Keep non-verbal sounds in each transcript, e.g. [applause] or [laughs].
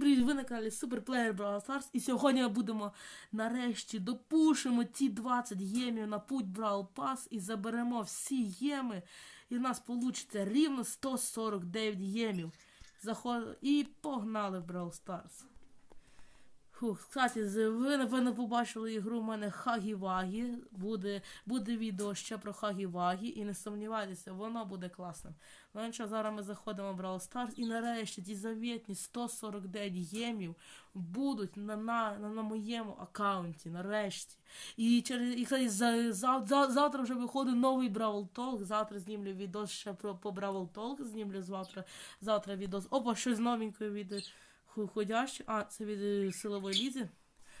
Привіт, ви на каналі Суперплеєр Бравл Stars. І сьогодні ми будемо нарешті допушимо ті 20 ємів на путь Brawl Pass і заберемо всі єми. І в нас вийде рівно 149 ємів. Заход... І погнали в Brawl Stars. Фух, кстати, ви напевно побачили ігру у мене Хагі Вагі. Буде, буде відео ще про Хагі Вагі. І не сумнівайтеся, воно буде класним. Ну нічого, зараз ми заходимо в Brawl Stars і нарешті ті завітні 149 ємів будуть на, на, на, на моєму аккаунті, нарешті. І через і, кстати, за, за, за, завтра вже виходить новий Бравл Толк. Завтра знімлю відос ще про по Бравл Толк. Знімлю завтра, завтра відос. Опа, щось новеньке від ходяще. А, це від е, силової лізи.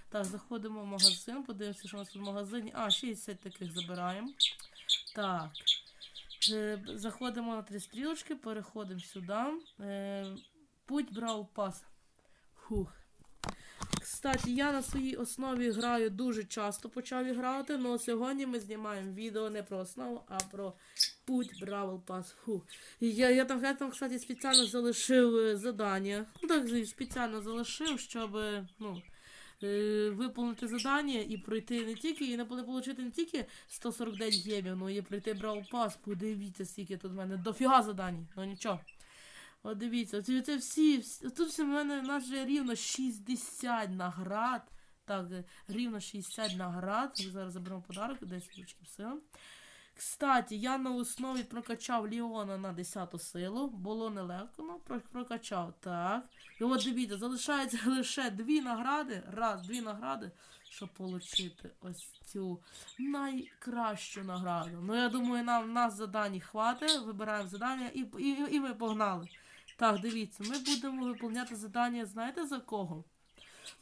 Так, заходимо в магазин, подивимося, що у нас в магазині. А, 60 таких забираємо. Так. Е, Заходимо на три стрілочки, переходимо сюди. Е, Путь брав Пас. Фух. Кстати, я на своїй основі граю дуже часто почав грати, але сьогодні ми знімаємо відео не про основу, а про путь Бравл Пас. Я, я там, я там, кстати, спеціально залишив е, задання. Ну так, спеціально залишив, щоб е, ну, е, виповнити задання і пройти не тільки, і не отримати не тільки 149 ємів, ну і пройти Бравл Пас. Подивіться, скільки тут в мене дофіга задань. Ну нічого. От дивіться, це, це всі. Тут в мене в нас вже рівно 60 наград. Так, рівно 60 наград. Ми зараз заберемо подарок, 10 ручків сил. Кстати, я на основі прокачав Ліона на 10 силу. Було нелегко, ну прокачав. Так. І от дивіться, залишається [laughs] лише дві награди. Раз, дві награди, щоб отримати ось цю найкращу награду. Ну, я думаю, нам нас задань хватить. Вибираємо задання і, і, і ми погнали. Так, дивіться, ми будемо виповняти завдання, знаєте за кого?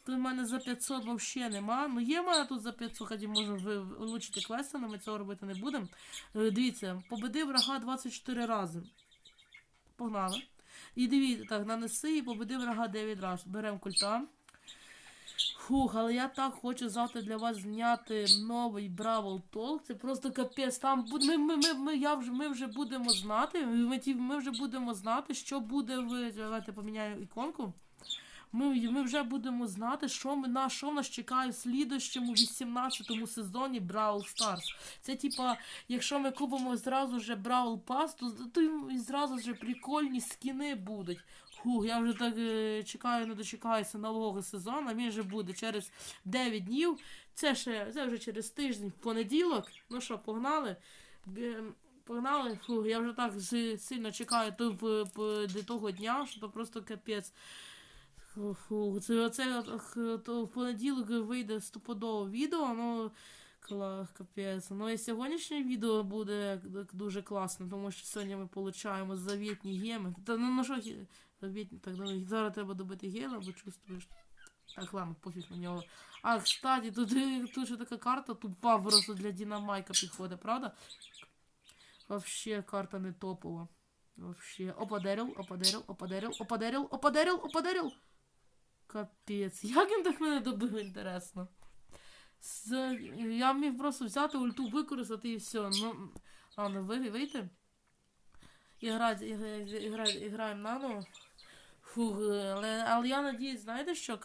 Тут в мене за 500 взагалі нема. Ну є в мене тут за 500, ході можу ви- влучити квести, але ми цього робити не будемо. Е, Дивіться, победи врага 24 рази. Погнали. І дивіться, так, нанеси і победи врага 9 разів. Беремо культа. Фух, але я так хочу завтра для вас зняти новий Бравл Толк. Це просто капець. Там. Ми, ми, ми, ми, я вже, ми вже будемо знати. Ми, ми вже будемо знати, що буде в. Давайте поміняю іконку. Ми, ми вже будемо знати, що ми на що нас чекає в слідущому 18-му сезоні Бравл Старс. Це типа, якщо ми купимо зразу же Бравл Пас, то, то й зразу вже прикольні скіни будуть. Фух, я вже так е, чекаю, не дочекаюся нового сезону. Він вже буде через 9 днів. Це ще це вже через тиждень, в понеділок. Ну що, погнали? Погнали, Фух, я вже так си- сильно чекаю до того дня, що то просто капець. Фу, Фу, це, оце, то в понеділок вийде стопудово відео, ну капець. Ну і сьогоднішнє відео буде дуже класно, тому що сьогодні ми получаємо завітні геми. Та ну на що завітні? Так, ну, зараз треба добити гела, бо чувствуєш. Так, ладно, пофіг на нього. А, кстати, тут, [laughs] тут ще така карта тупа просто для Дінамайка підходить, правда? Вообще карта не топова. Вообще. Опа, Деріл, опа, Деріл, опа, Деріл, опа, Деріл, опа, Деріл, опа, Деріл. Капець. [laughs] Як він так мене добив, інтересно. З... Я міг просто взяти ульту, використати і все. Ну, ладно, ви, вийти. І грати, і, і, і, грати- і граємо наново. Фух, але, але я надіюсь, знаєте що?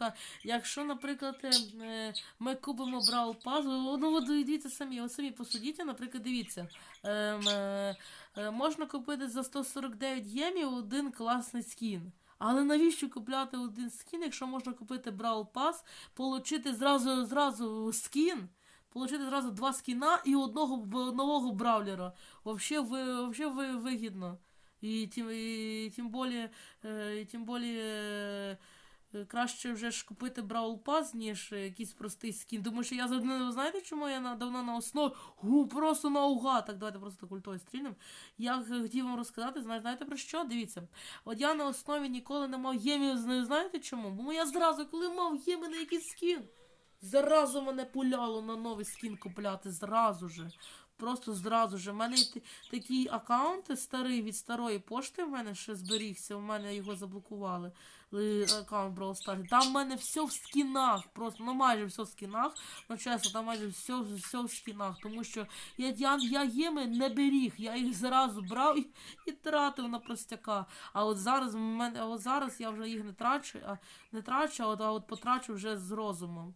Якщо, наприклад, е, е, ми купимо Brawl Pass, ну от дивіться самі, от самі посудіть, наприклад, дивіться. Ем, е, е, можна купити за 149 ємів один класний скін. Але навіщо купляти один скін, якщо можна купити Brawl Pass, получити зразу, зразу скін, получити зразу два скіна і одного нового бравлера. Ви, ви, вигідно. І тим, і, тим более, е, і тим более е, е, краще вже ж купити Brawl Pass, ніж якийсь простий скін. Тому що я завжди, знаєте, чому я на, давно на основі? Гу, просто наугад. Так, давайте просто культою стрільнемо. Я хотів вам розказати, зна- знаєте про що? Дивіться. От я на основі ніколи не мав ємів, знаєте чому? Бо я зразу, коли мав єми на якийсь скін, зразу мене пуляло на новий скін купляти, зразу же. Просто зразу же. У мене такий аккаунт старий від старої пошти в мене ще зберігся, у мене його заблокували. е, аккаунт Brawl Stars. Там в мене все в скінах, просто, ну майже все в скінах. Ну чесно, там майже все, все в скінах. Тому що я, я, я єми не беріг, я їх зразу брав і, і тратив на простяка. А от зараз в мене, от зараз я вже їх не трачу, а не трачу, а от, а от потрачу вже з розумом.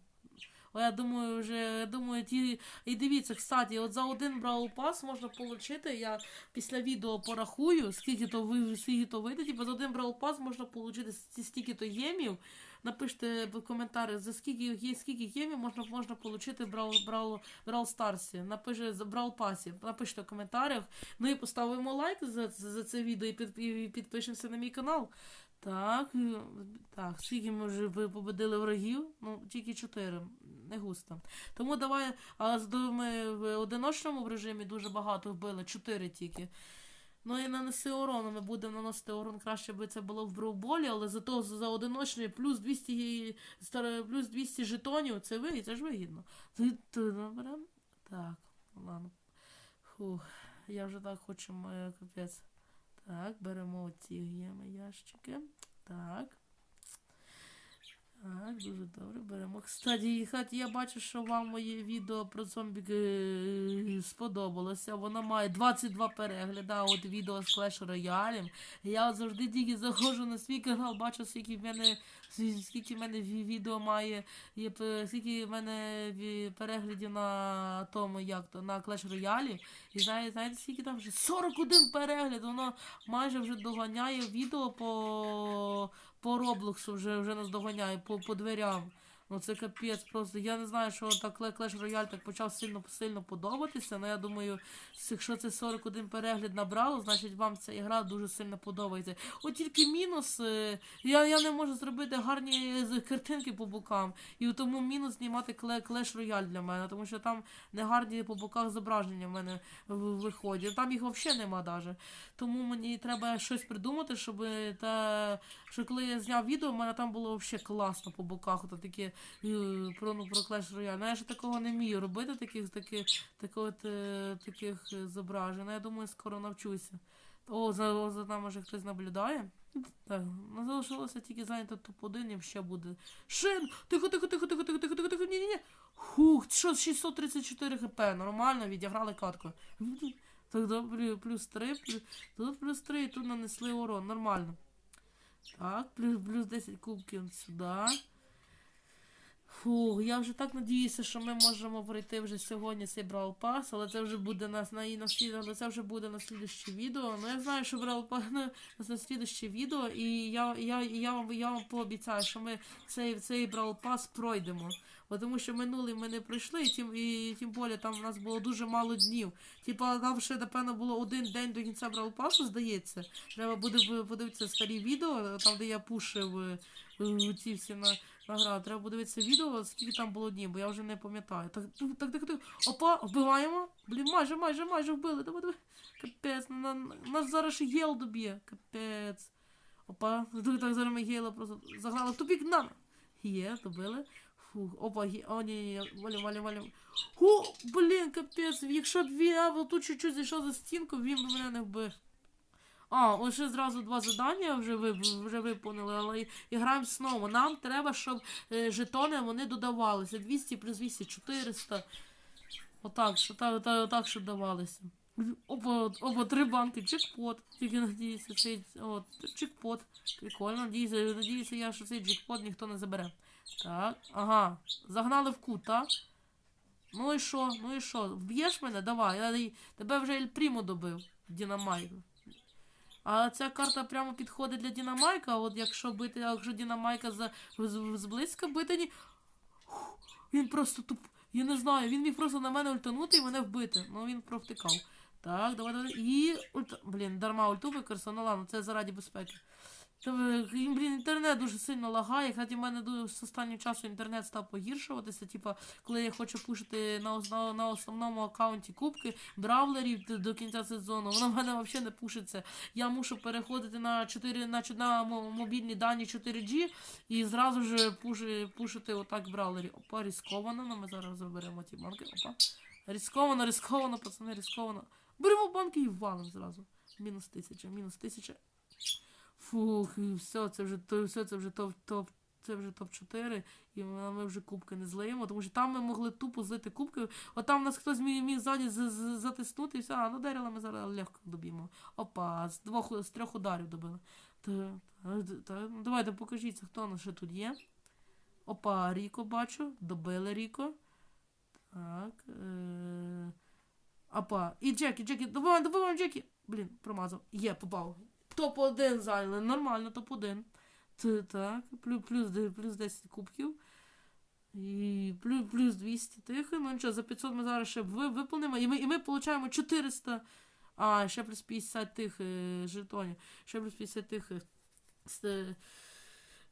Я думаю, вже я думаю, ті. І дивіться, кстати, от за один Brawl Pass можна отримати. Я після відео порахую, скільки то ви скільки то вийде. Типу, за один Brawl Pass можна отримати стільки то ємів. Напишіть в коментарі, за скільки є скільки ємів можна можна отримати Brawl, Brawl, Brawl Старсі. Напиши за Brawl Пасі. Напишіть в коментарях. Ну і поставимо лайк за, за, за це відео і, під, і підпишемося на мій канал. Так, е, так, скільки ми вже победили врагів? Ну, тільки чотири. Не густо. Тому давай, а ми в одиночному режимі дуже багато вбили, чотири тільки. Ну і нанеси урон, ми будемо наносити урон, краще би це було в броуболі, але зато за одиночний плюс 200, плюс 200 жетонів, це ви, це ж вигідно. Ти? Так, ладно. Фух, я вже так хочу, моя капець. Так, беремо оці ящики. Так. Так, дуже добре, беремо. Кстати, хаті, я бачу, що вам моє відео про зомбі е, сподобалося. Воно має 22 перегляди, от відео з Clash Royale. Я завжди тільки заходжу на свій канал, бачу, скільки в мене скільки в мене відео має, скільки в мене переглядів на тому, як то, на Clash Royale. І знаєте, знаєте, скільки там вже 41 перегляд, воно майже вже доганяє відео по, по Роблоксу, вже, вже нас доганяє, по, по дверям. Ну це капець просто. Я не знаю, що так Clash Royale так почав сильно сильно подобатися. Але я думаю, якщо це 41 перегляд набрало, значить вам ця ігра дуже сильно подобається. От тільки мінус, е, я, я не можу зробити гарні картинки по бокам. І тому мінус знімати Clash Royale для мене, тому що там не гарні по боках зображення в мене виходять. Там їх взагалі нема даже. Тому мені треба щось придумати, щоб та що коли я зняв відео, в мене там було взагалі класно по боках. Ото такі про ну про Clash Royale. Ну я ж такого не вмію робити, таких таких таких, е, таких зображень. Ну, я думаю, скоро навчуся. О, за, за нами вже хтось наблюдає. Так, ну залишилося тільки зайняти топ-1 і ще буде. Шин! Тихо, тихо, тихо, тихо, тихо, тихо, тихо, тихо, ні, ні, ні. Хух, що, 634 хп, нормально, відіграли катку. [laughs] Так, добре, плюс 3, плюс, тут плюс 3, і тут нанесли урон, нормально. Так, плюс, плюс 10 кубків сюди. Фух, я вже так надіюся, що ми можемо пройти вже сьогодні цей Brawl Pass, але це вже буде на, на, але це вже буде на слідуще відео. Ну я знаю, що Brawl Pass на, на слідуще відео, і я, я, я, вам, я вам пообіцяю, що ми цей, цей Brawl Pass пройдемо. Бо Тому що минулий ми не пройшли, і тим, і тим більше там у нас було дуже мало днів. Типа там ще, напевно, було один день до кінця Brawl Pass, здається. Треба буде подивитися старі відео, там, де я пушив е, е, ці всі на, награди. Треба подивитися відео, скільки там було днів, бо я вже не пам'ятаю. Так, так, так, так. Опа, вбиваємо. Блін, майже, майже, майже вбили. Давай, давай. Капець, на, на, нас зараз ще Єл доб'є. Капець. Опа, так, зараз ми Єла просто загнали в тупік нам. Є, добили. Фух, опа, є. О, ні, ні, ні, валім, валім, валім. О, блін, капець, якщо б він тут чуть-чуть зайшов за стінку, він би мене не вбив. А, ось ще зразу два завдання вже ви вже виповнили, але і- граємо знову. Нам треба, щоб е, жетони вони додавалися. 200 плюс 200, 400. Отак, що так, так, отак, щоб давалися. Опа, опа, три банки, джекпот. Тільки надіюся, цей от, джекпот. Прикольно, надіюся, надіюся я, що цей джекпот ніхто не забере. Так, ага. Загнали в кут, так? Ну і що? Ну і що? Вб'єш мене? Давай. Я тебе вже Ель Прімо добив. Дінамайк. А ця карта прямо підходить для Дінамайка, от якщо бити, якщо Дінамайка за, зблизька бити, ні. Він просто туп. Я не знаю, він міг просто на мене ультанути і мене вбити. Ну він провтикав. Так, давай, давай. І. Ульта... Блін, дарма ульту використав, ну ладно, це заради безпеки. Е, блін, інтернет дуже сильно лагає. Кстати, в мене ду- з останнім часом інтернет став погіршуватися. Типа, коли я хочу пушити на, ос- на основному аккаунті кубки бравлерів до кінця сезону, воно в мене взагалі не пушиться. Я мушу переходити на 4 на, на мобільні дані 4G і зразу ж пуши, пушити отак бравлерів. Опа, різковано, ну ми зараз заберемо ті банки. Опа. Різковано, різковано, пацани, різковано. Беремо банки і валимо зразу. Мінус тисяча, мінус тисяча. Фух, і все, це вже то, все, це вже топ, топ, це вже топ-4, і ми вже кубки не злиємо, тому що там ми могли тупо злити кубки. От там нас хтось міг, міг ззаді затиснути, і все, а ну Деріла ми зараз легко доб'ємо. Опа, з двох з трьох ударів добили. Та, та, та, ну, давайте покажіться, хто у нас ще тут є. Опа, Ріко бачу, добили Ріко. Так. Е... Опа. І Джекі, Джекі, добиваємо, добиваємо Джекі. Блін, промазав. Є, попав. Топ-1 зайняли. Нормально, топ-1. Т- Так, плюс, плюс, плюс 10 кубків. І плюс, плюс 200 тих. Ну нічого, за 500 ми зараз ще ви, виповнимо. І ми, і ми отримаємо 400. А, ще плюс 50 тих е, жетонів. Ще плюс 50 тих. Е,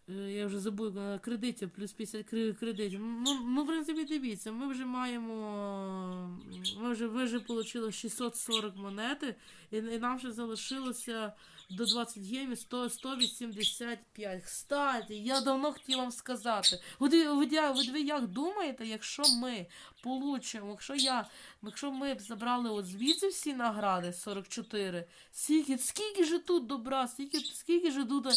е, я вже забув кредитів, плюс 50 кредитів. Ну, ну, в принципі, дивіться, ми вже маємо. Ми вже, ви вже отримали 640 монети, і, і нам ще залишилося до 20 гемів 100, 185. Кстати, я давно хотів вам сказати. Ви, ви, ви, як думаєте, якщо ми получимо, якщо я, якщо ми б забрали от звідси всі награди 44, скільки, скільки же тут добра, скільки, скільки же тут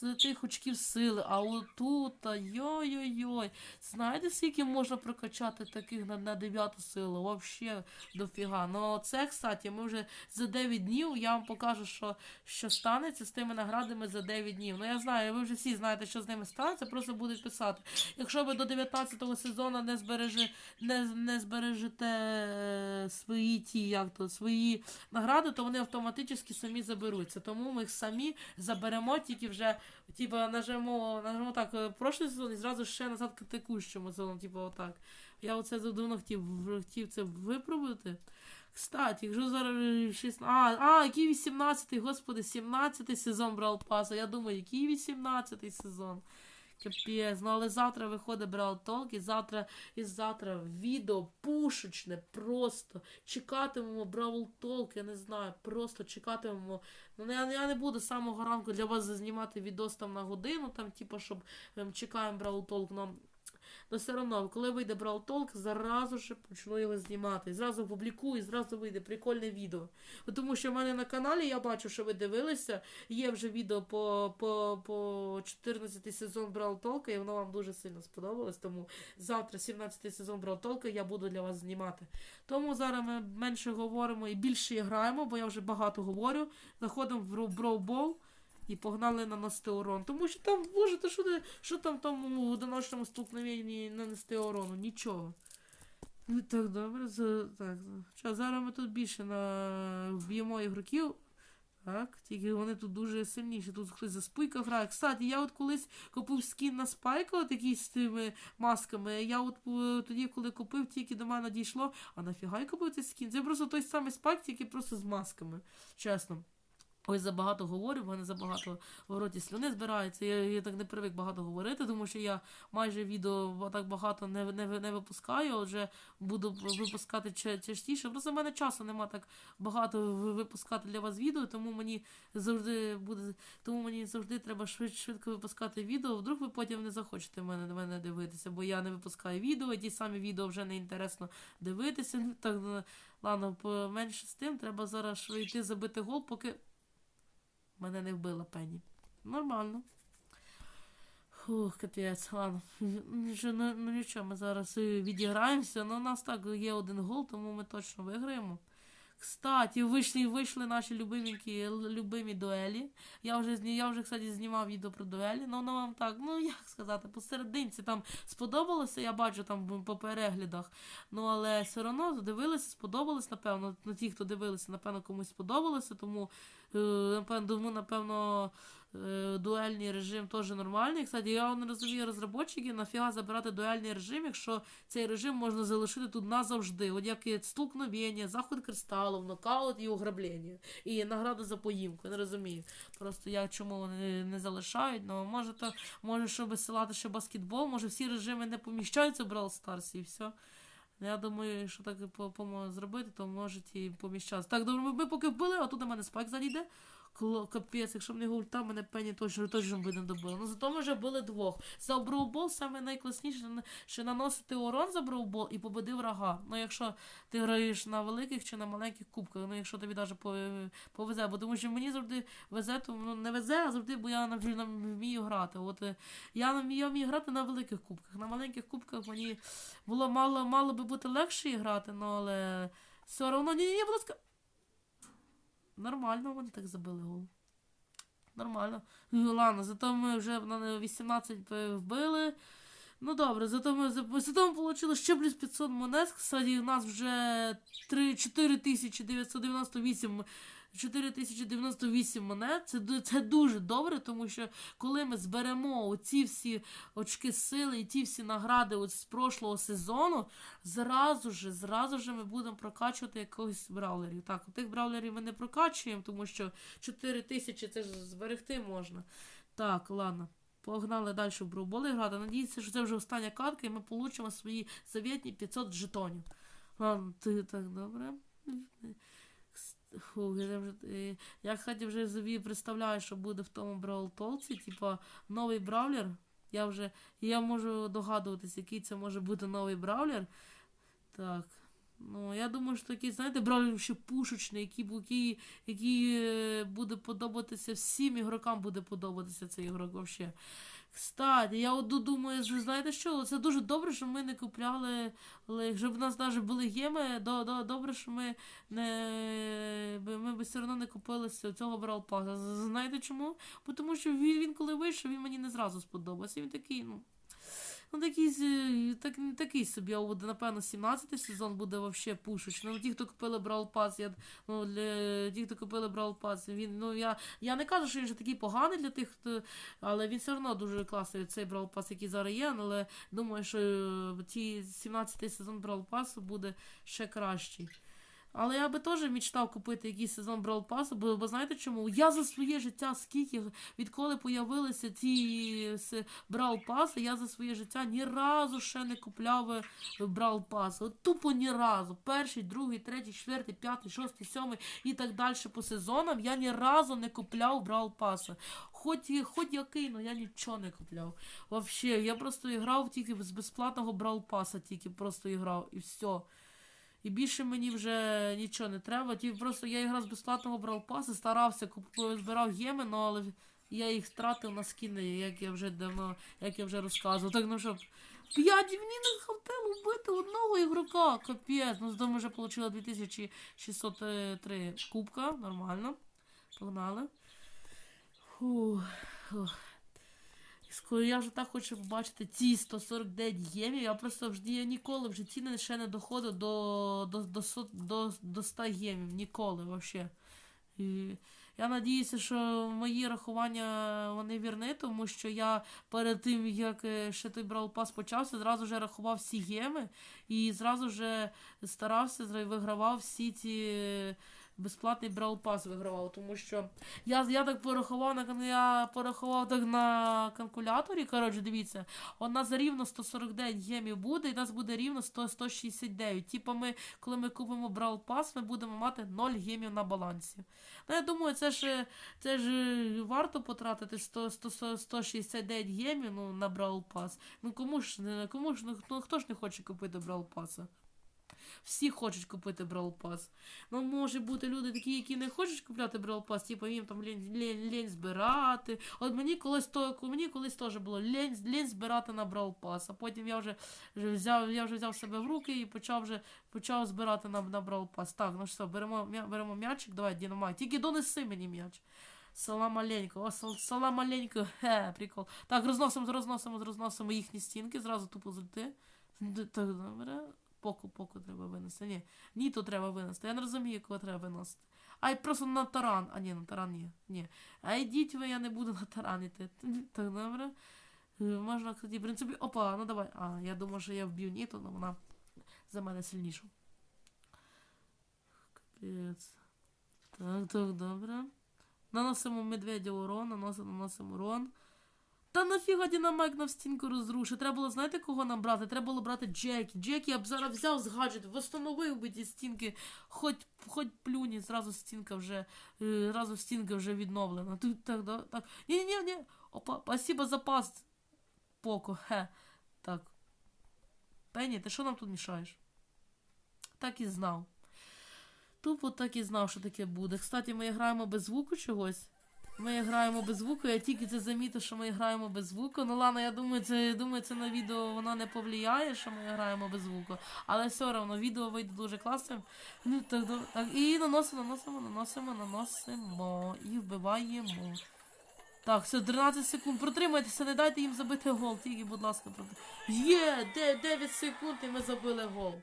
з тих очків сили, а отут, йой-йой-йой. Знаєте, скільки можна прокачати таких на, на 9 силу? Вообще дофіга. Ну це, кстати, ми вже за 9 днів я вам покажу, що, що станеться з тими наградами за 9 днів. Ну я знаю, ви вже всі знаєте, що з ними станеться, просто будуть писати. Якщо ви до 19-го сезону не збереже, не, не збережете е, свої ті, як то, свої награди, то вони автоматично самі заберуться. Тому ми їх самі заберемо, тільки вже типа нажимо, нажмемо так е, прошлий сезон і зразу ще назад к текущому сезону, типа отак. Я оце давно хотів, хотів це випробувати. Кстати, якщо зараз 16... А, а, який 18-й, господи, 17-й сезон брав паса. Я думаю, який 18-й сезон. Капець, ну але завтра виходить Брал Толк, і завтра, і завтра відео пушечне, просто чекатимемо Бравл Толк, я не знаю, просто чекатимемо. Ну я, я не буду з самого ранку для вас знімати відос там на годину, там, типу, щоб ем, чекаємо Бравл Толк нам. Ну все одно, коли вийде Брал Толк, зразу ж почну його знімати. Зразу публікую, зразу вийде прикольне відео. Тому що в мене на каналі я бачу, що ви дивилися. Є вже відео по, по, по 14 сезон Брал Толка, і воно вам дуже сильно сподобалось. Тому завтра, 17 сезон Брал Толка, я буду для вас знімати. Тому зараз ми менше говоримо і більше граємо, бо я вже багато говорю. Заходимо в Броубол. І погнали наносити урон. Тому що там, боже, то що, що там в тому одиночному столкновенні нанести урону? Нічого. Ну так, добре. Так, що, зараз ми тут більше на... вб'ємо ігроків. Так, тільки вони тут дуже сильніші. Тут хтось за спойка грає. Кстати, я от колись купив скін на спайка, от якийсь з тими масками. Я от е, тоді, коли купив, тільки до мене дійшло. А нафіга я купив цей скін? Це просто той самий спайк, тільки просто з масками. Чесно. Ой, забагато говорю, в мене забагато в роті слюни збирається. Я, я так не привик багато говорити, тому що я майже відео так багато не, не, не випускаю, отже буду випускати частіше. Просто в мене часу нема так багато випускати для вас відео, тому мені завжди буде, тому мені завжди треба швид, швидко випускати відео. Вдруг ви потім не захочете мене, мене дивитися, бо я не випускаю відео, і ті самі відео вже не інтересно дивитися. Ну, Так, ладно, поменше з тим, треба зараз йти забити гол, поки. Мене не вбила Пенні. Нормально. Фух, капець, ладно. Нічого, ну, ну нічого, ми зараз відіграємося. Ну, у нас так є один гол, тому ми точно виграємо. Кстати, вийшли, вийшли наші любименькі, любимі дуелі. Я вже, я вже, кстати, знімав відео про дуелі. Ну, воно вам так, ну як сказати, посерединці там сподобалося, я бачу там по переглядах. Ну, але все одно дивилися, сподобалось, напевно. Ну, ті, хто дивилися, напевно, комусь сподобалося, тому Е, тому, напевно, е, дуельний режим теж нормальний. Кстати, я не розумію розробники, нафіга забирати дуельний режим, якщо цей режим можна залишити тут назавжди. От як і столкновення, заход кристалів, нокаут і ограблення. І награда за поїмку. Не розумію. Просто я чому вони не залишають. Ну, може, то може, щоб висилати ще баскетбол, може всі режими не поміщаються в Brawl Stars і все. Я думаю, що так по- зробити, то можуть і поміщатися. Так, добре, ми, поки вбили, а тут на мене спайк ззаді йде. Кло, капець, якщо б не ульта, мене пені точно, точно би не добили. Ну зато ми вже били двох. За броубол саме найкласніше, що наносити урон за броубол і победи врага. Ну якщо ти граєш на великих чи на маленьких кубках, ну якщо тобі навіть повезе, бо тому що мені завжди везе, то ну, не везе, а завжди, бо я на, вмію грати. От е, я я вмію грати на великих кубках. На маленьких кубках мені було мало, мало би бути легше грати, ну але все одно, ні, ні, будь ласка. Нормально вони так забили гол. Нормально. Ну, ладно, зато ми вже на 18 вбили. Ну добре, зато ми за- зато ми отримали ще плюс 500 монет. Кстати, у нас вже 3, 4998 4098 монет. Це, це дуже добре, тому що коли ми зберемо оці всі очки сили і ті всі награди от з прошлого сезону, зразу же, зразу же ми будемо прокачувати якогось браулерів. Так, тих браулерів ми не прокачуємо, тому що 4000 це ж зберегти можна. Так, ладно. Погнали далі в броуболи грати. Надіюся, що це вже остання картка, і ми получимо свої завітні 500 жетонів. Ладно, ти так добре. Фу, я вже, е, я, кстати, вже собі представляю, що буде в тому Talks, типа новий бравлер. Я вже я можу догадуватись, який це може бути новий бравлер. Так. Ну, я думаю, що такий, знаєте, бравлер ще пушечний, який, який, який е, буде подобатися всім ігрокам буде подобатися цей ігрок взагалі. Кстати, я от думаю, ви знаєте що? Це дуже добре, що ми не купляли, щоб в нас навіть були геми, до, до, добре, що ми не ми б все одно не купили з цього Брал Паса. Знаєте чому? Бо тому що він, він коли вийшов, він мені не зразу сподобався. Він такий, ну. Ну, такий, так, такий собі, а от, напевно, 17 сезон буде вообще пушечний. Ну, ті, хто купили Brawl Pass, я, ну, для ті, хто купили Brawl Pass, він, ну, я, я не кажу, що він же такий поганий для тих, хто, але він все одно дуже класний, цей Brawl Pass, який зараз є, але думаю, що е, ті 17 сезон Brawl Pass буде ще кращий. Але я би теж мечтав купити якийсь сезон Brawl Pass, бо, бо знаєте чому? Я за своє життя, скільки, відколи появилися ці Brawl Pass, я за своє життя ні разу ще не купляв е, Brawl Pass. Тупо ні разу. Перший, другий, третій, четвертий, п'ятий, шостий, сьомий і так далі по сезонам я ні разу не купляв Brawl Pass. Хоч, хоч який, але я нічого не купляв. Вообще, я просто грав тільки з безплатного Brawl Pass, тільки просто грав і все. І більше мені вже нічого не треба. Ті просто я грав з безплатного брав паси, старався, куп- збирав геми, ну, але я їх втратив на скини, як я вже давно, як я вже розказував. Так ну що, п'ять мені не хватило вбити одного ігрока. Капець. Ну, зато ми вже отримали 2603 кубка. Нормально. Погнали. Фух. Фух. Скоро я вже так хочу побачити ці 149 гемів. Я просто вже я ніколи в житті не- ще не доходив до, до, до, до, до 100 гемів. Ніколи. І я надіюся, що мої рахування вони вірні, тому що я перед тим, як е, ще той Brawl Pass почався, зразу вже рахував всі геми і зразу вже старався, вигравав всі ці безплатний Brawl Pass вигравав, тому що я, я так порахував на я порахував так на калькуляторі. Коротше, дивіться, у нас рівно 149 гемів буде, і у нас буде рівно 100, 169. Типа ми, коли ми купимо Brawl Pass, ми будемо мати 0 гемів на балансі. Ну, я думаю, це ж це ж варто потратити 100, 100, 169 гемів ну, на Brawl Pass. Ну кому ж кому ж ну, хто ж не хоче купити Brawl Pass? Всі хочуть купити Brawl Pass. Ну, може бути люди такі, які не хочуть купляти Brawl Pass, типу їм там лінь, лінь, лінь збирати. От мені колись то мені колись теж було лінь, лінь збирати на Brawl Pass, а потім я вже, вже взяв, я вже взяв себе в руки і почав вже почав збирати на, на Brawl Pass. Так, ну що, беремо, беремо м'ячик, давай, Дінамайк. Тільки донеси мені м'яч. Салам аленько, о, сал, салам аленько, хе, прикол. Так, розносимо, розносимо, розносимо їхні стінки, зразу тупо зайти. Д- Так, добре. Поку, поку треба винести. Ні, ні, то треба винести. Я не розумію, кого треба виносити. Ай, просто на таран. А ні, на таран ні. Ні. А йдіть ви, я не буду на таран іти. [laughs] Так, добре. Можна, кстати, в принципі, опа, ну давай. А, я думаю, що я вб'ю ні, то вона за мене сильніша. Капець. Так, так, добре. Наносимо медведя урон, наносимо, наносимо урон. Та нафіга динамайк на стінку розрушив? Треба було, знаєте, кого нам брати? Треба було брати Джекі. Джекі я б зараз взяв з гаджет, восстановив би ті стінки, хоч, хоч плюні, зразу стінка вже, е, зразу стінка вже відновлена. Тут так, да, так. Ні, ні, ні. Опа, спасибо за пас. Поко, хе. Так. Пенні, ти що нам тут мішаєш? Так і знав. Тупо так і знав, що таке буде. Кстати, ми граємо без звуку чогось. Ми граємо без звуку, я тільки це замітив, що ми граємо без звуку. Ну ладно, я думаю, це, думаю, це на відео воно не повлияє, що ми граємо без звуку. Але все одно відео вийде дуже класним. Ну, так, так, і наносимо, наносимо, наносимо, наносимо і вбиваємо. Так, все, 13 секунд. Протримайтеся, не дайте їм забити гол. Тільки, будь ласка, проти. Є! Де- 9 секунд і ми забили гол.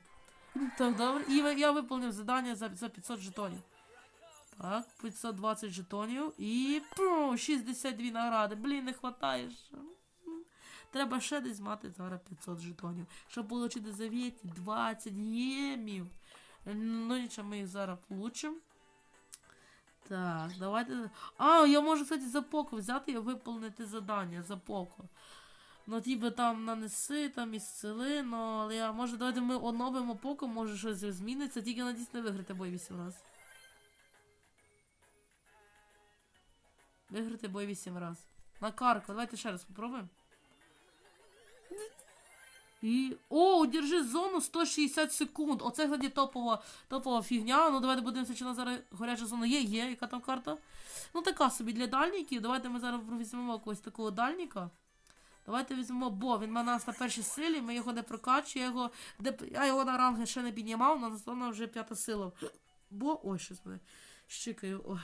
Так, добре. І я виповнив завдання за, за 500 жетонів. Так, 520 жетонів і пу, 62 награди. Блін, не. М. Треба ще десь мати зараз 500 жетонів. Щоб отримати за Вєті 20 ємів. Ну нічого, ми їх зараз получимо. Так, давайте. А, я можу, кстати, за поко взяти і виповнити завдання за поко. Ну, типу там нанеси, там ісцели, ну, але я може давайте ми оновимо поко, може щось зміниться, тільки надіюсь не виграти бой 8 раз. Виграти бой 8 раз. На карку, давайте ще раз попробуємо. І. О, удержи зону 160 секунд. Оце, кстати, топова, топова фігня. Ну, давайте подивимося, чи у нас зараз гаряча зона є. Є, яка там карта? Ну, така собі для дальників. Давайте ми зараз візьмемо якогось такого дальника. Давайте візьмемо Бо, він у нас на першій силі, ми його не прокачуємо, я його, я його на ранги ще не піднімав, на зона вже п'ята сила. Бо, ой, щось мене щикаю. Ой.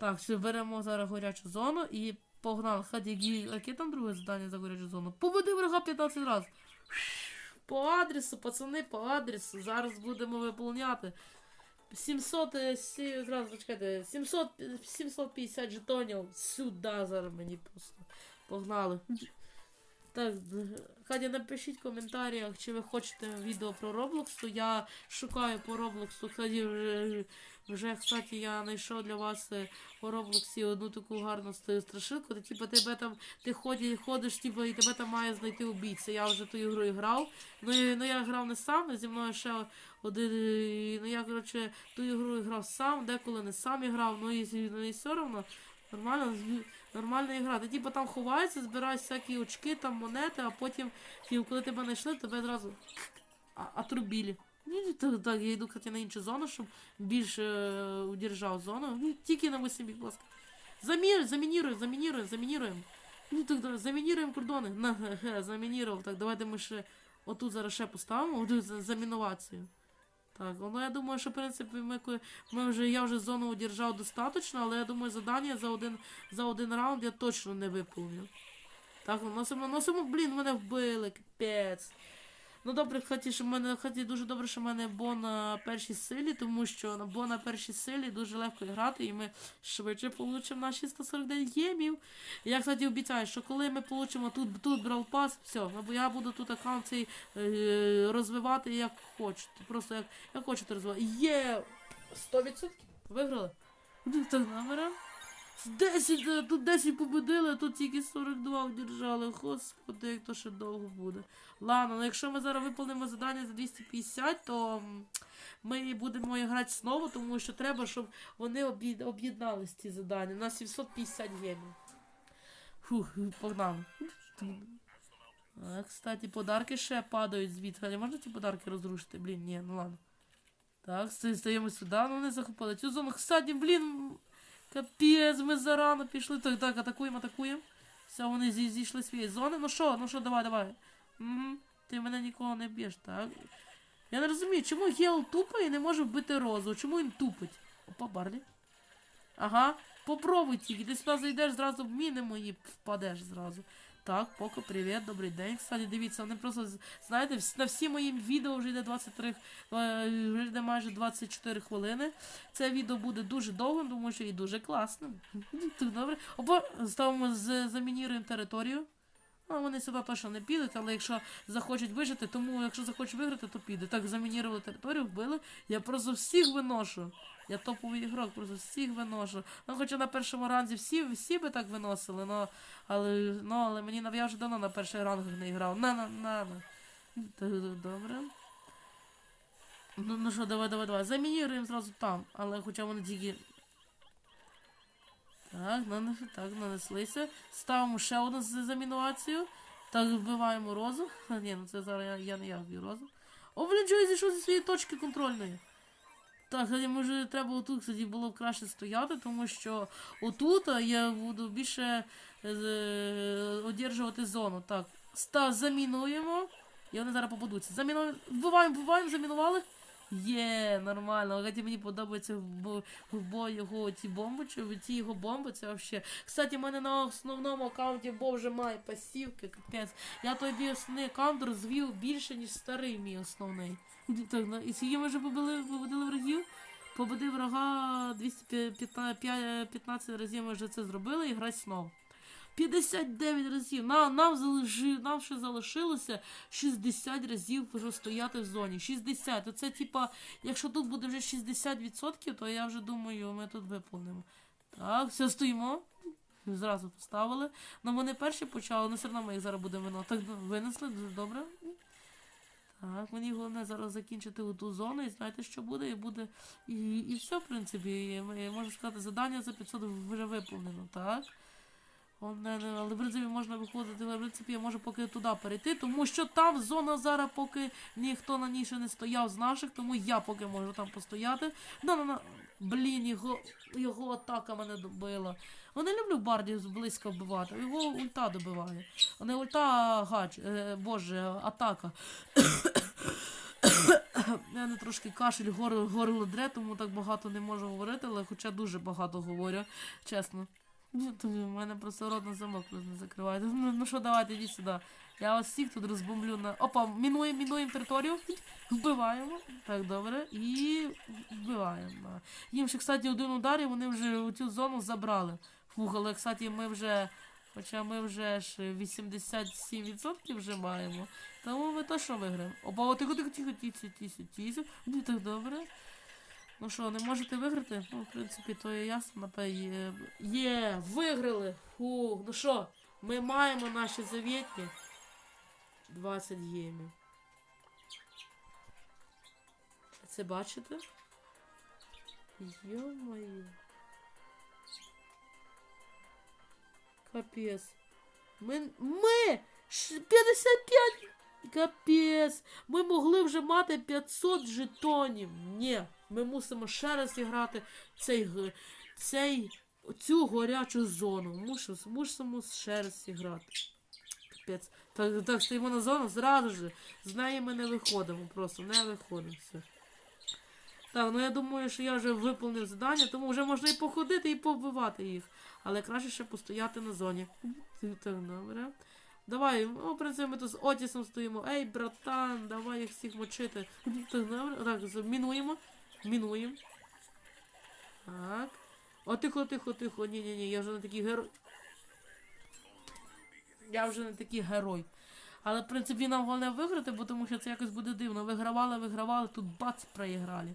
Так, все, беремо зараз горячу зону і погнали. Гі- яке там друге завдання за горячу зону? Побуди врага 15 разів. По адресу, пацани, по адресу. Зараз будемо виповняти. 700, е, зразу чекайте, 700, е, 750 жетонів сюди зараз мені просто. Погнали. Так, д- напишіть в коментарях, чи ви хочете відео про то я шукаю по Roblox. Кстати, вже, вже, кстати, я знайшов для вас е, по Роблоксі одну таку гарну страшилку. Ти, типу, тебе там, ти ході, ходиш, типу, і тебе там має знайти убійця. Я вже ту ігру грав. Ну, і, ну я грав не сам, зі мною ще один. і, Ну я, коротше, ту ігру грав сам, деколи не сам грав, ну і, ну, і все одно. Нормально, нормальна ігра. Ти типу там ховаєшся, збираєш всякі очки, там монети, а потім, типу, коли тебе знайшли, тебе одразу отрубили. Ну, так, я йду, кстати, на іншу зону, щоб більше удержав зону. Ну, тільки на 8 будь ласка. Замір, замініруємо, замініруємо, замініруємо. Ну, так, замініруємо кордони. На, [laughs] замінірував. Так, давайте ми ще отут зараз ще поставимо, отут за, замінувацію. Так, ну я думаю, що в принципі ми, ми вже, я вже зону удержав достатньо, але я думаю, завдання за один, за один раунд я точно не виповню. Так, наносимо, наносимо, блін, мене вбили, капець. Ну добре, кстати, що в мене кстати, дуже добре, що в мене бо на першій силі, тому що бо на першій силі дуже легко грати, і ми швидше получимо наші 149 ємів. Я, кстати, обіцяю, що коли ми получимо тут, тут Brawl Pass, все, я буду тут аккаунт цей е, розвивати як хочете. Просто як, як хочете розвивати. Є 100%? Виграли? Так, наберемо. 10, е, тут 10 победили, а тут тільки 42 одержали. Господи, як то ще довго буде. Ладно, ну якщо ми зараз виповнимо завдання за 250, то ми будемо грати знову, тому що треба, щоб вони об'єд- об'єднались ці завдання. На 750 ємів. Фух, погнали. А, кстати, подарки ще падають звідси. А можна ці подарки розрушити? Блін, ні, ну ладно. Так, стаємо сюди, ну вони захопили цю зону. Кстати, блін, капець, ми зарано пішли. Так, так, атакуємо, атакуємо. Все, вони зі- зійшли з своєї зони. Ну що, ну що, давай, давай. Угу. Ти мене нікого не б'єш, так? Я не розумію, чому Гел тупає і не може вбити розу? Чому він тупить? Опа, Барлі. Ага, попробуй тільки. Ти сюди зайдеш, зразу в міни мої впадеш зразу. Так, поки, привіт, добрий день. Кстати, дивіться, вони просто, знаєте, на всі мої відео вже йде 23, е, вже йде майже 24 хвилини. Це відео буде дуже довгим, тому що і дуже класним. [laughs] Добре. Або ставимо, замініруємо територію. Вони сюди точно не підуть, але якщо захочуть вижити, тому якщо захочуть виграти, то піде. Так, замінірували територію, вбили. Я просто всіх виношу. Я топовий ігрок, просто всіх виношу. Ну, хоча на першому ранзі всі, всі би так виносили, но, але, ну, але мені я вже давно на перших рангах не грав. На, на, на, на. Добре. Ну, ну що, давай, давай, давай. Замініруємо зразу там, але хоча вони тільки. Так, нанес, так, нанеслися. Ставимо ще одну замінувацію. Так, вбиваємо розу. А, [laughs] ні, ну це зараз я, я не я вб'ю розу. О, блін, я зійшов зі своєї точки контрольної. Так, кстати, може треба отут, кстати, було б краще стояти, тому що отут я буду більше е, одержувати зону. Так, ста, замінуємо. І вони зараз побудуться. Замінуємо. Вбиваємо, вбиваємо, замінували. Є, нормально. Кстати, мені подобається в, бо- його ті бомби, чи ці його бомби, це вообще. Кстати, в мене на основному аккаунті Бо вже має пасівки, капець. Я той мій основний аккаунт розвів більше, ніж старий мій основний. Так, ну, і скільки ми вже побили, побудили врагів? Побудив врага 215 разів ми вже це зробили і грати знов. 59 разів. Нам, нам, залиши, нам ще залишилося 60 разів стояти в зоні. 60. Оце типа, якщо тут буде вже 60%, то я вже думаю, ми тут виповнимо. Так, все стоїмо. Зразу поставили. Ну вони перші почали, але все одно ми їх зараз будемо вино. Так ну, винесли, дуже добре. Так, мені головне зараз закінчити ту зону і знаєте, що буде, і буде. І, і все, в принципі. І, можна сказати, завдання за 500 вже виповнено, так? Але в принципі можна виходити, але в принципі я можу поки туди перейти, тому що там зона зараз, поки ніхто на ній ще не стояв з наших, тому я поки можу там постояти. На, на, на. Блін, його, його атака мене добила. Не люблю бардів близько вбивати, його ульта добиває. А не ульта гач, е, боже, атака. [coughs] У мене трошки кашель, гор, горло дре, тому так багато не можу говорити, але хоча дуже багато говорю, чесно. То в мене просто рот на замок не закриває. Ну, ну що, давайте, йдіть сюди. Я вас всіх тут розбомблю на. Опа, мінуємо, мінуємо територію. Вбиваємо. Так, добре. І вбиваємо. Їм ще, кстати, один удар, і вони вже цю зону забрали. Фух, але, кстати, ми вже. Хоча ми вже ж 87% вже маємо. Тому ми точно виграємо. Опа, тихо, тихо, тихо, тихо, тихо, тихо. Ну, так добре. Ну що, не можете виграти? Ну, в принципі, то і ясно, напевно. Є, виграли! Фу, ну що, ми маємо наші завітні 20 гемів. Це бачите? Йо-моє. Капець. Ми. Ми! 55! Капець! Ми могли вже мати 500 жетонів. Ні, ми мусимо ще раз зіграти цей, цей, цю горячу зону. Мусимо, мусимо ще раз зіграти. Капець. Так, так, стоїмо на зону, зразу ж. З неї ми не виходимо, просто не виходимо. Все. Так, ну я думаю, що я вже виповнив завдання, тому вже можна і походити, і повбивати їх. Але краще ще постояти на зоні. Так, добре. Давай, ну, в принципі, ми тут з Отісом стоїмо. Ей, братан, давай їх всіх мочити. Так, мінуємо. Мінуємо. Так. О, тихо, тихо, тихо. Ні, ні, ні, я вже не такий герой. Я вже не такий герой. Але, в принципі, нам головне виграти, бо тому що це якось буде дивно. Вигравали, вигравали, тут бац, проіграли.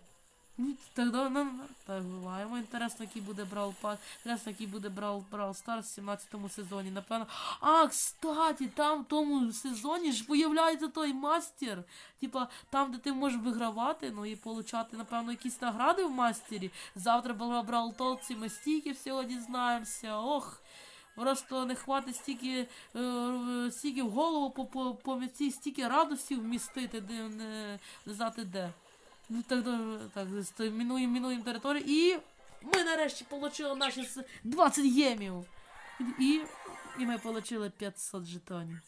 Ну, Так, да, на, на, так, буваємо. Інтересно, який буде Брал Пас. Інтересно, який буде Брал Брал Старс в 17 сезоні. Напевно. А, кстати, там в тому сезоні ж появляється той мастер. Типа, там, де ти можеш вигравати, ну і получати, напевно, якісь награди в мастері. Завтра Брал Брал Толці, ми стільки всього дізнаємося. Ох. Просто не хватить стільки, е, стільки в голову по, по, по стільки радості вмістити, де не, не знати де. Ну так, добре, так, мінуємо, мінуємо територію. І ми нарешті отримали наші 20 гемів. І, і ми отримали 500 жетонів.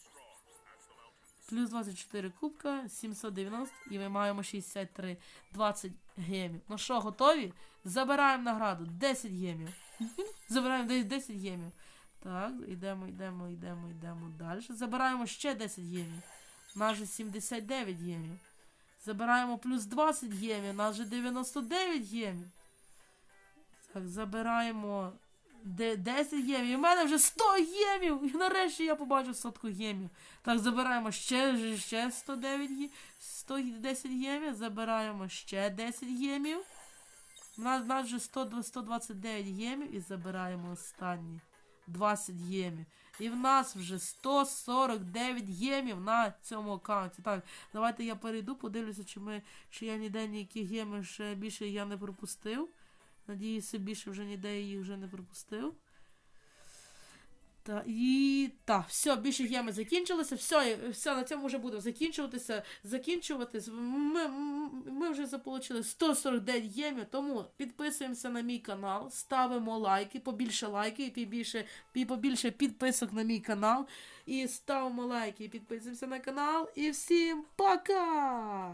Плюс 24 кубка, 790, і ми маємо 63, 20 гемів. Ну що, готові? Забираємо награду. 10 гемів. [laughs] Забираємо десь 10 гемів. Так, йдемо, йдемо, йдемо, йдемо далі. Забираємо ще 10 гемів. У нас же 79 гемів. Забираємо плюс 20 гемів, у нас же 99 гемів. Так, забираємо 10 ємів. І в мене вже 100 ємів. І нарешті я побачив сотку ємів. Так, забираємо ще, ще 109 є- 110 ємів. Забираємо ще 10 ємів. У нас, у нас вже 100, 129 ємів і забираємо останні 20 ємів. І в нас вже 149 гемів на цьому аккаунті. Так, давайте я перейду, подивлюся, чи ми, чи я ніде ніякі геми ще більше я не пропустив. Надіюся, більше вже ніде їх вже не пропустив. Та, і так, все, більше геми закінчилися. Все, все, на цьому вже будемо закінчуватися. Закінчуватись. Ми, ми вже заполучили 149 ємів, тому підписуємося на мій канал, ставимо лайки, побільше лайки, і побільше, і побільше підписок на мій канал. І ставимо лайки і підписуємося на канал. І всім пока!